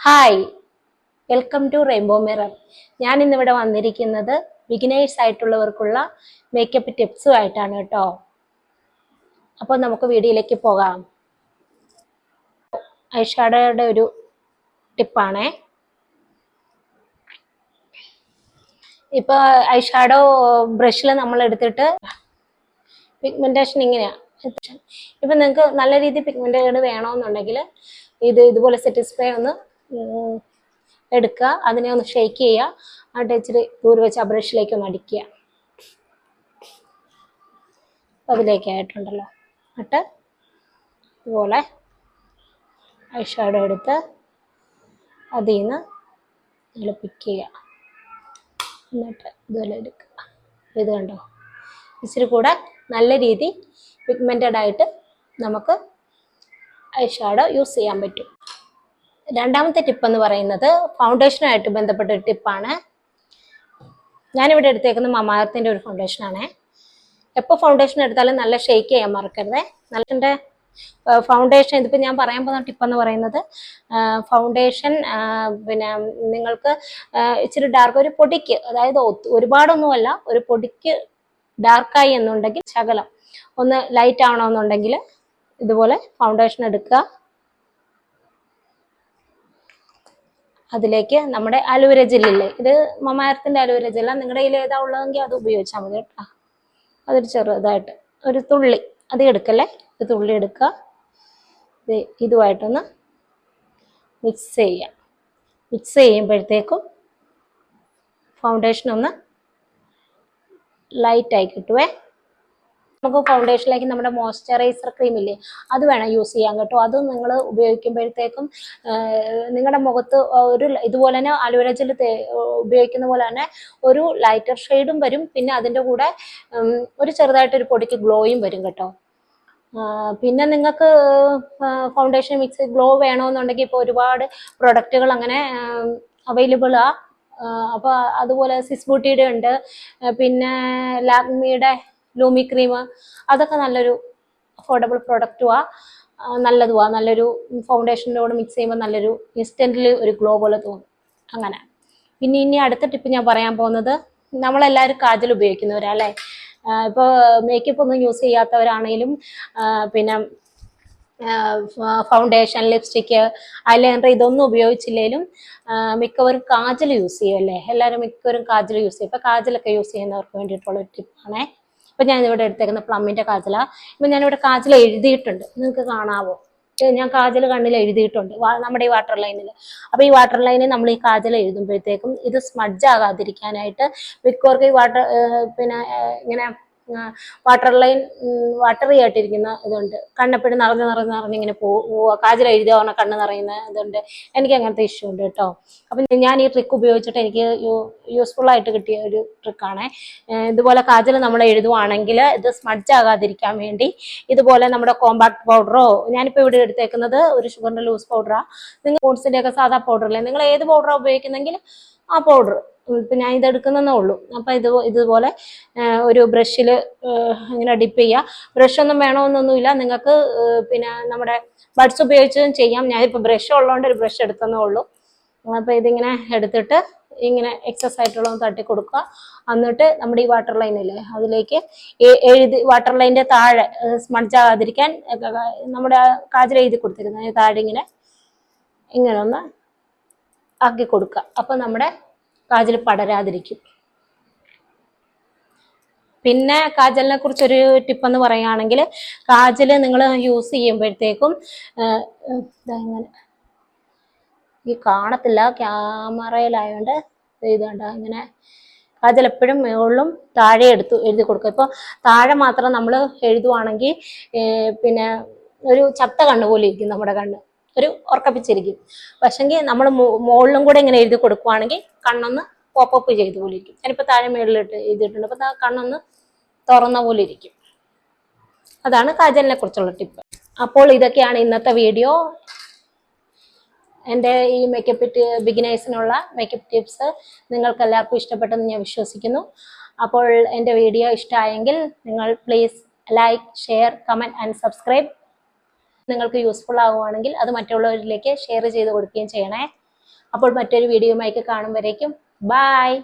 Hi welcome to rainbow mirror ഞാൻ ഇന്നിവിടെ വന്നിരിക്കുന്നത് ബിഗിനേഴ്സ് ആയിട്ടുള്ളവർക്കുള്ള മേക്കപ്പ് ടിപ്സും ആയിട്ടാണ് കേട്ടോ. അപ്പോൾ നമുക്ക് വീഡിയോയിലേക്ക് പോകാം. ഐഷാഡോയുടെ ഒരു ടിപ്പാണേ ഇപ്പൊ ഐഷാഡോ ബ്രഷിൽ നമ്മൾ എടുത്തിട്ട് പിഗ്മെന്റേഷൻ ഇങ്ങനെയാ. ഇപ്പൊ നിങ്ങൾക്ക് നല്ല രീതിയിൽ പിഗ്മെന്റേഷൻ വേണമെന്നുണ്ടെങ്കിൽ ഇത് ഇതുപോലെ സെറ്റിസ്ഫൈ ഒന്ന് എടുക്കുക. അതിനെ ഒന്ന് ഷെയ്ക്ക് ചെയ്യുക. എന്നിട്ട് ഇച്ചിരി ദൂരെ വെച്ച് ആ ബ്രഷിലേക്ക് ഒന്ന് അടിക്കുക. അതിലേക്കായിട്ടുണ്ടല്ലോ എന്നിട്ട് ഇതുപോലെ ഐ ഷാഡോ എടുത്ത് അതിൽ നിന്ന് ഇതിൽ പിക്ക് ചെയ്യുക. എന്നിട്ട് ഇതുപോലെ എടുക്കുക. ഇത് കണ്ടോ? ഇച്ചിരി കൂടെ നല്ല രീതി പിഗ്മെന്റഡ് ആയിട്ട് നമുക്ക് ഷാഡോ യൂസ് ചെയ്യാൻ പറ്റും. രണ്ടാമത്തെ ടിപ്പ് എന്ന് പറയുന്നത് ഫൗണ്ടേഷനുമായിട്ട് ബന്ധപ്പെട്ട ഒരു ടിപ്പാണ് ഞാനിവിടെ എടുത്തേക്കുന്ന മമാർത്തിന്റെ ഒരു ഫൗണ്ടേഷനാണേ എപ്പോൾ ഫൗണ്ടേഷൻ എടുത്താലും നല്ല ഷെയ്ക്ക് ചെയ്യാൻ മറക്കരുതേ. നല്ല ഫൗണ്ടേഷൻ ഇതിപ്പോൾ ഞാൻ പറയാൻ പോകുന്ന ടിപ്പ് എന്ന് പറയുന്നത് ഫൗണ്ടേഷൻ പിന്നെ നിങ്ങൾക്ക് ഇച്ചിരി ഡാർക്ക് ഒരു പൊടിക്ക് അതായത് ഒരുപാടൊന്നുമല്ല ഒരു പൊടിക്ക് ഡാർക്കായി എന്നുണ്ടെങ്കിൽ ശകലം ഒന്ന് ലൈറ്റ് ആവണമെന്നുണ്ടെങ്കിൽ ഇതുപോലെ ഫൗണ്ടേഷൻ എടുക്കുക. അതിലേക്ക് നമ്മുടെ അലോവേര ജെല്ലില്ലേ? ഇത് മമാരത്തിന്റെ അലോവേര ജെല്ല. നിങ്ങളുടെ കയ്യിൽ ഏതാ ഉള്ളതെങ്കിൽ അത് ഉപയോഗിച്ചാൽ മതി കേട്ടോ. അതൊരു ചെറുതായിട്ട് ഒരു തുള്ളി. അത് എടുക്കല്ലേ? ഒരു തുള്ളി എടുക്കുക. ഇത് ഇതുമായിട്ടൊന്ന് മിക്സ് ചെയ്യാം മിക്സ് ചെയ്യുമ്പോഴത്തേക്കും ഫൗണ്ടേഷൻ ഒന്ന് ലൈറ്റായി കിട്ടുവേ. നമുക്ക് ഫൗണ്ടേഷനിലേക്ക് നമ്മുടെ മോയ്സ്ചറൈസർ ക്രീം ഇല്ലേ അത് വേണം യൂസ് ചെയ്യാൻ കേട്ടോ. അത് നിങ്ങൾ ഉപയോഗിക്കുമ്പോഴത്തേക്കും നിങ്ങളുടെ മുഖത്ത് ഒരു ഇതുപോലെ തന്നെ അലോവേര ജെൽ ഉപയോഗിക്കുന്ന പോലെ തന്നെ ഒരു ലൈറ്റർ ഷെയ്ഡും വരും. പിന്നെ അതിന്റെ കൂടെ ഒരു ചെറുതായിട്ടൊരു പൊടിക്ക് ഗ്ലോയും വരും കേട്ടോ. പിന്നെ നിങ്ങൾക്ക് ഫൗണ്ടേഷൻ മിക്സ് ഗ്ലോ വേണമെന്നുണ്ടെങ്കിൽ ഇപ്പോൾ ഒരുപാട് പ്രൊഡക്റ്റുകൾ അങ്ങനെ അവൈലബിൾ ആ. അപ്പോൾ അതുപോലെ സിസ്ബൂട്ടിയുടെ ഉണ്ട് പിന്നെ ലാക്മിയുടെ ലൂമി ക്രീം അതൊക്കെ നല്ലൊരു അഫോർഡബിൾ പ്രൊഡക്റ്റുവാ നല്ലതുവാ. നല്ലൊരു ഫൗണ്ടേഷനിലൂടെ മിക്സ് ചെയ്യുമ്പോൾ നല്ലൊരു ഇൻസ്റ്റന്റിൽ ഒരു ഗ്ലോ പോലെ തോന്നും. അങ്ങനെ. പിന്നെ ഇനി അടുത്ത ടിപ്പ് ഞാൻ പറയാൻ പോകുന്നത് നമ്മളെല്ലാവരും കാജൽ ഉപയോഗിക്കുന്നവരല്ലേ ഇപ്പോൾ മേക്കപ്പ് ഒന്നും യൂസ് ചെയ്യാത്തവരാണെങ്കിലും പിന്നെ ഫൗണ്ടേഷൻ ലിപ്സ്റ്റിക്ക് ഐലൈനർ ഇതൊന്നും ഉപയോഗിച്ചില്ലെങ്കിലും മിക്കവരും കാജൽ യൂസ് ചെയ്യും അല്ലേ? എല്ലാവരും മിക്കവരും കാജൽ യൂസ് ചെയ്യും. ഇപ്പം കാജലൊക്കെ യൂസ് ചെയ്യുന്നവർക്ക് വേണ്ടിയിട്ടുള്ള ഒരു ടിപ്പാണേ ഇപ്പം ഞാൻ ഇവിടെ എടുത്തേക്കുന്ന പ്ലമ്മിന്റെ കാജല ഇപ്പം ഞാനിവിടെ കാജൽ എഴുതിയിട്ടുണ്ട്. നിങ്ങൾക്ക് കാണാവോ? ഞാൻ കാജൽ കണ്ണിൽ എഴുതിയിട്ടുണ്ട് നമ്മുടെ ഈ വാട്ടർ ലൈനിൽ അപ്പോൾ ഈ വാട്ടർ ലൈനിൽ നമ്മൾ ഈ കാജൽ എഴുതുമ്പോഴത്തേക്കും ഇത് സ്മഡ്ജ് ആകാതിരിക്കാനായിട്ട് മിക്കവർക്ക് ഈ വാട്ടർ പിന്നെ ഇങ്ങനെ വാട്ടർ ലൈൻ വാട്ടറി ആയിട്ടിരിക്കുന്ന ഇതുണ്ട്. കണ്ണപ്പിടി നിറഞ്ഞ് നിറഞ്ഞ് ഇങ്ങനെ പോവുക കാജൽ എഴുതിയ പറഞ്ഞ കണ്ണ് നിറയുന്ന ഇതുണ്ട്. എനിക്ക് അങ്ങനത്തെ ഇഷ്യൂ ഉണ്ട് കേട്ടോ. അപ്പം ഞാൻ ഈ ട്രിക്ക് ഉപയോഗിച്ചിട്ട് എനിക്ക് യൂസ്ഫുൾ ആയിട്ട് കിട്ടിയ ഒരു ട്രിക്കാണ് ഇതുപോലെ കാജൽ നമ്മൾ എഴുതുവാണെങ്കിൽ ഇത് സ്മഡ്ജ് ആകാതിരിക്കാൻ വേണ്ടി ഇതുപോലെ നമ്മുടെ കോമ്പാക്ട് പൗഡറോ ഞാനിപ്പോൾ ഇവിടെ എടുത്തേക്കുന്നത് ഒരു ഷുഗറിന്റെ ലൂസ് പൗഡറാണ് നിങ്ങൾ ഫ്രൂട്ട്സിന്റെ ഒക്കെ സാധാ പൗഡറല്ലേ നിങ്ങൾ ഏത് പൗഡറാണ് ഉപയോഗിക്കുന്നെങ്കിൽ ആ പൗഡർ ഇപ്പം ഞാൻ ഇത് എടുക്കുന്നതേ ഉള്ളൂ. അപ്പം ഇത് ഇതുപോലെ ഒരു ബ്രഷിൽ ഇങ്ങനെ ഡിപ്പ് ചെയ്യുക ബ്രഷ് ഒന്നും വേണമെന്നൊന്നുമില്ല. നിങ്ങൾക്ക് പിന്നെ നമ്മുടെ ബഡ്സ് ഉപയോഗിച്ചും ചെയ്യാം. ഞാനിപ്പോൾ ബ്രഷ് ഉള്ളതുകൊണ്ട് ഒരു ബ്രഷ് എടുക്കുന്നേ ഉള്ളൂ. അപ്പോൾ ഇതിങ്ങനെ എടുത്തിട്ട് ഇങ്ങനെ എക്സസ് ആയിട്ടുള്ള തട്ടി കൊടുക്കുക. എന്നിട്ട് നമ്മുടെ ഈ വാട്ടർ ലൈനില്ലേ അതിലേക്ക് എഴുതി വാട്ടർ ലൈനിന്റെ താഴെ സ്മഡ്ജാകാതിരിക്കാൻ നമ്മുടെ കാജൽ എഴുതി കൊടുത്തിരുന്നു താഴെ ഇങ്ങനെ ഇങ്ങനെ ഒന്ന് ആക്കി കൊടുക്കുക. അപ്പോൾ നമ്മുടെ കാജൽ പടരാതിരിക്കും. പിന്നെ കാജലിനെ കുറിച്ചൊരു ടിപ്പെന്ന് പറയുകയാണെങ്കിൽ കാജൽ നിങ്ങൾ യൂസ് ചെയ്യുമ്പോഴത്തേക്കും ഇങ്ങനെ. ഈ കാണത്തില്ല ക്യാമറയിലായതുകൊണ്ട് ഇത് കണ്ട ഇങ്ങനെ കാജൽ എപ്പോഴും മുകളിലും താഴെ എടുത്തു എഴുതി കൊടുക്കുക ഇപ്പോൾ താഴെ മാത്രം നമ്മൾ എഴുതുവാണെങ്കിൽ പിന്നെ ഒരു ചത്ത കണ്ണ് പോലെ ഇരിക്കും നമ്മുടെ കണ്ണ്. ഒരു ഉറക്കപ്പിച്ചിരിക്കും. പക്ഷെങ്കിൽ നമ്മൾ മുകളിലും കൂടെ ഇങ്ങനെ എഴുതി കൊടുക്കുവാണെങ്കിൽ കണ്ണൊന്ന് പോപ്പപ്പ് ചെയ്ത് പോലെ ഇരിക്കും. ഞാനിപ്പോൾ താഴെ മുകളിലിട്ട് എഴുതിയിട്ടുണ്ട്. അപ്പോൾ കണ്ണൊന്ന് തുറന്ന പോലെ ഇരിക്കും. അതാണ് കാജലിനെ കുറിച്ചുള്ള ടിപ്പ് അപ്പോൾ ഇതൊക്കെയാണ് ഇന്നത്തെ വീഡിയോ എന്റെ ഈ മേക്കപ്പ് ബിഗിനേഴ്സിനുള്ള മേക്കപ്പ് ടിപ്സ് നിങ്ങൾക്ക് എല്ലാവർക്കും ഇഷ്ടപ്പെട്ടെന്ന് ഞാൻ വിശ്വസിക്കുന്നു. അപ്പോൾ എന്റെ വീഡിയോ ഇഷ്ടമായെങ്കിൽ നിങ്ങൾ please like share comment and subscribe നിങ്ങൾക്ക് യൂസ്ഫുൾ ആവുകയാണെങ്കിൽ അത് മറ്റുള്ളവരിലേക്ക് ഷെയർ ചെയ്ത് കൊടുക്കുകയും ചെയ്യണേ. അപ്പോൾ മറ്റൊരു വീഡിയോയുമായി കാണുമ്പോഴേക്കും ബായ്